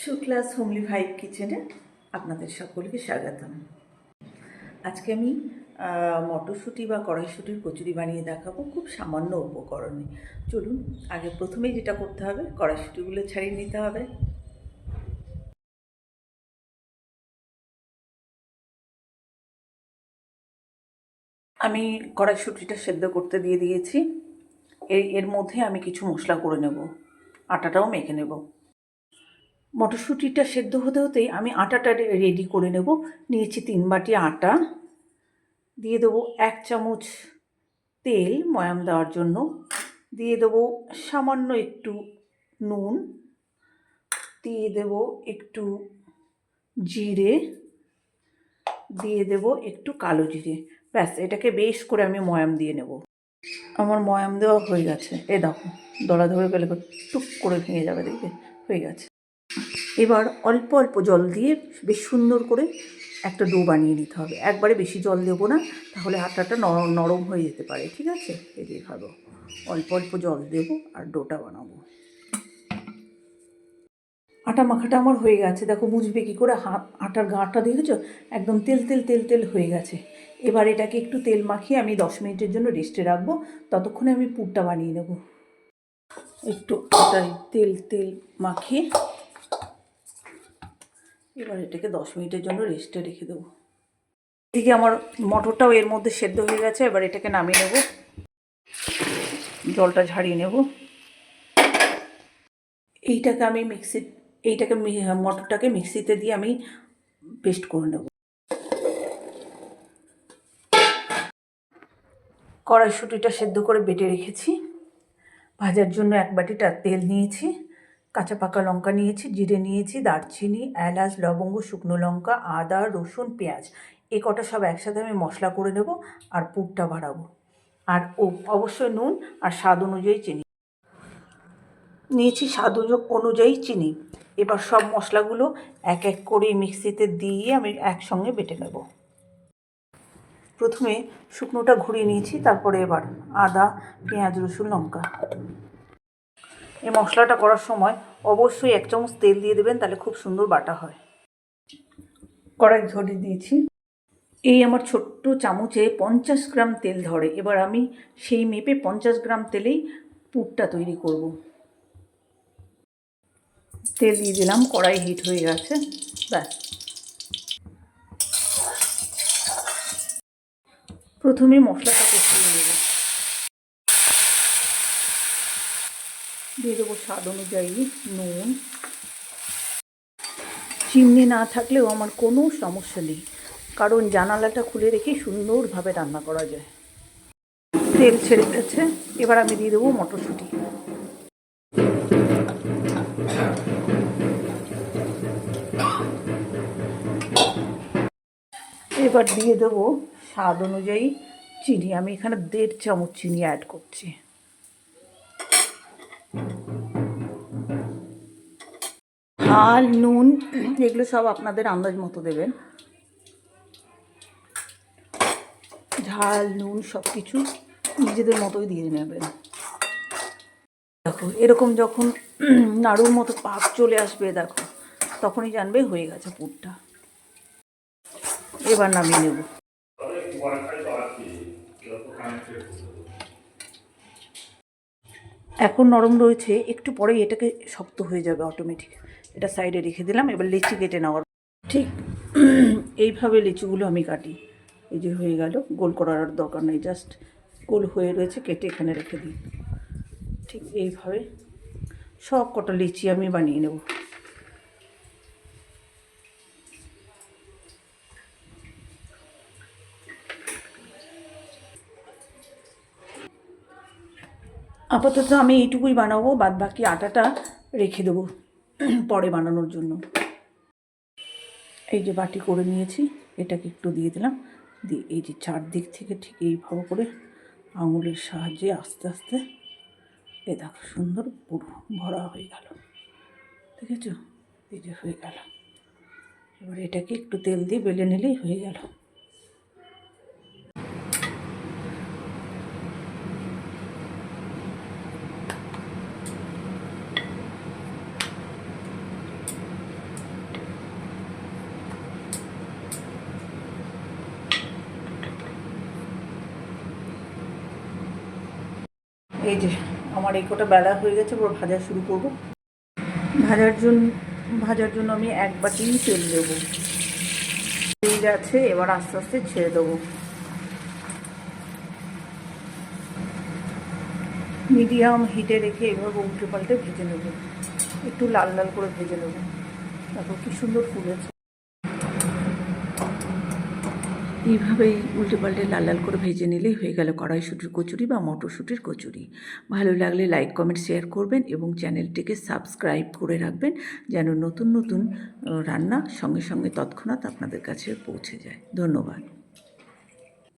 Shuklas homely vibe কিচেনে আপনাদের সকলকে স্বাগতম। আজকে আমি মটরশুঁটি বা কড়াইশুঁটির কচুরি বানিয়ে দেখাবো খুব সামান্য উপকরণে। চলুন, আগে প্রথমেই যেটা করতে হবে, কড়াইশুঁটিগুলো ছাড়িয়ে নিতে হবে। আমি কড়াইশুঁটিটা সেদ্ধ করতে দিয়ে দিয়েছি। এর মধ্যে আমি কিছু মশলা করে নেব। আটাটাও মেখে নেব। মটরশুঁটিটা সেদ্ধ হতে হতেই আমি আটাটা রেডি করে নেব। নিয়েছি তিন বাটি আটা। দিয়ে দেবো এক চামচ তেল ময়াম দেওয়ার জন্য। দিয়ে দেবো সামান্য একটু নুন। দিয়ে দেবো একটু জিরে। দিয়ে দেবো একটু কালো জিরে। ব্যাস, এটাকে বেশ করে আমি ময়াম দিয়ে নেব। আমার ময়াম দেওয়া হয়ে গেছে। এ দেখো দড়া ধরে গেলে টুক করে ভেঙে যাবে দেখবে। হয়ে গেছে। এবার অল্প অল্প জল দিয়ে বেশ সুন্দর করে একটা ডো বানিয়ে নিতে হবে। একবারে বেশি জল দেবো না, তাহলে আটাটা নরম হয়ে যেতে পারে, ঠিক আছে? এই ভালো অল্প অল্প জল দেবো আর ডোটা বানাবো। আটা মাখাটা আমার হয়ে গেছে। দেখো বুঝবে কী করে? আটার গাঁটটা দেখেছ? একদম তেল তেল তেল তেল হয়ে গেছে। এবার এটাকে একটু তেল মাখিয়ে আমি দশ মিনিটের জন্য রেস্টে রাখব। ততক্ষণে আমি পুরটা বানিয়ে নেব। একটু আটায় তেল তেল মাখিয়ে এবার এটাকে দশ মিনিটের জন্য রেস্টে রেখে দেবো। এদিকে আমার মটরটাও এর মধ্যে সেদ্ধ হয়ে গেছে, এবার এটাকে নামিয়ে নেব। জলটা ঝাড়িয়ে নেব। এইটাকে আমি মিক্সি এইটাকে মটরটাকে মিক্সিতে দিয়ে আমি পেস্ট করে নেব। কড়াইশুঁটিটা সেদ্ধ করে বেটে রেখেছি। ভাজার জন্য এক বাটিটা তেল নিয়েছি। কাঁচা পাকা লঙ্কা নিয়েছি, জিরে নিয়েছি, দারচিনি, এলাচ, লবঙ্গ, শুকনো লঙ্কা, আদা, রসুন, পেঁয়াজ। এ কটা সব একসাথে আমি মশলা করে নেব আর পুরটা বাড়াবো। আর ও, অবশ্যই নুন আর স্বাদ অনুযায়ী চিনি। নিয়েছি স্বাদ অনু- অনুযায়ী চিনি। এবার সব মশলাগুলো এক এক করে মিক্সিতে দিয়ে আমি একসঙ্গে বেটে নেব। প্রথমে শুকনোটা ঘুরিয়ে নিয়েছি, তারপরে এবার আদা, পেঁয়াজ, রসুন, লঙ্কা। এই মশলাটা করার সময় অবশ্যই এক চামচ তেল দিয়ে দেবেন, তাহলে খুব সুন্দর বাটা হয়। কড়াই ধরে দিয়েছি। এই আমার ছোট্ট চামচে পঞ্চাশ গ্রাম তেল ধরে, এবার আমি সেই মেপে পঞ্চাশ গ্রাম তেলেই পুরটা তৈরি করব। তেল দিয়ে দিলাম, কড়াই হিট হয়ে গেছে, ব্যাস। প্রথমে মশলাটা কষিয়ে নেব দিয়ে দেবো স্বাদ অনুযায়ী নুন। চিমনি না থাকলেও আমার কোনো সমস্যা নেই, কারণ জানালাটা খুলে রেখে সুন্দরভাবে রান্না করা যায়। তেল ছেড়ে গেছে এবার আমি দিয়ে দেবো মটরশুঁটি। এবার দিয়ে দেবো স্বাদ অনুযায়ী চিনি। আমি এখানে দেড় চামচ চিনি অ্যাড করছি। ঝাল নুন, এগুলো সব আপনাদের আন্দাজ মতো দেবেন। ঝাল, নুন সব কিছু নিজেদের মতোই দিয়ে নেবেন। দেখো, এরকম যখন নাড়ুর মতো পাক চলে আসবে, দেখো, তখনই জানবে হয়ে গেছে পুরটা। এবার নামিয়ে নেব। এখন নরম রয়েছে, একটু পরেই এটাকে শক্ত হয়ে যাবে অটোমেটিক এটা সাইডে রেখে দিলাম, এবার লিচি কেটে নেওয়ার। ঠিক, এইভাবে লিচুগুলো আমি কাটি। এই যে হয়ে গেল, গোল করার দরকার নেই জাস্ট গোল হয়ে রয়েছে, কেটে এখানে রেখে দিই। ঠিক এইভাবে সব কটা লিচি আমি বানিয়ে নেব। আপাতত আমি এইটুকুই বানাবো বাদ বাকি আটাটা রেখে দেবো পরে বানানোর জন্য। এই যে বাটি করে নিয়েছি, এটাকে একটু দিয়ে দিলাম। দিয়ে এই যে চারদিক থেকে ঠিক এইভাবে করে আঙুলের সাহায্যে আস্তে আস্তে এ দেখো সুন্দর পুরো ভরা হয়ে গেল। দেখেছ? এই যে হয়ে গেল। এবার এটাকে একটু তেল দিয়ে বেলে নিলেই হয়ে গেল। এই যে, আমার এই কটা বেলা হয়ে গেছে, এবার ভাজা শুরু করব। ভাজার জন্য ভাজার জন্য আমি এক বাটি তেল দেবো। তেল আছে, এবার আস্তে আস্তে ছেড়ে দেবো। মিডিয়াম হিটে রেখে এভাবে উল্টে পাল্টে ভেজে নেব। একটু লাল লাল করে ভেজে নেব। তারপর কি সুন্দর ফুলেছে। এইভাবেই উল্টে পাল্টে লাল লাল করে ভেজে নিলে হয়ে গেল কড়াইশুটির কচুরি বা মটরশুটির কচুরি। ভালো লাগলে লাইক, কমেন্ট, শেয়ার করবেন এবং চ্যানেলটিকে সাবস্ক্রাইব করে রাখবেন যেন নতুন নতুন রান্না সঙ্গে সঙ্গে তৎক্ষণাৎ আপনাদের কাছে পৌঁছে যায়। ধন্যবাদ।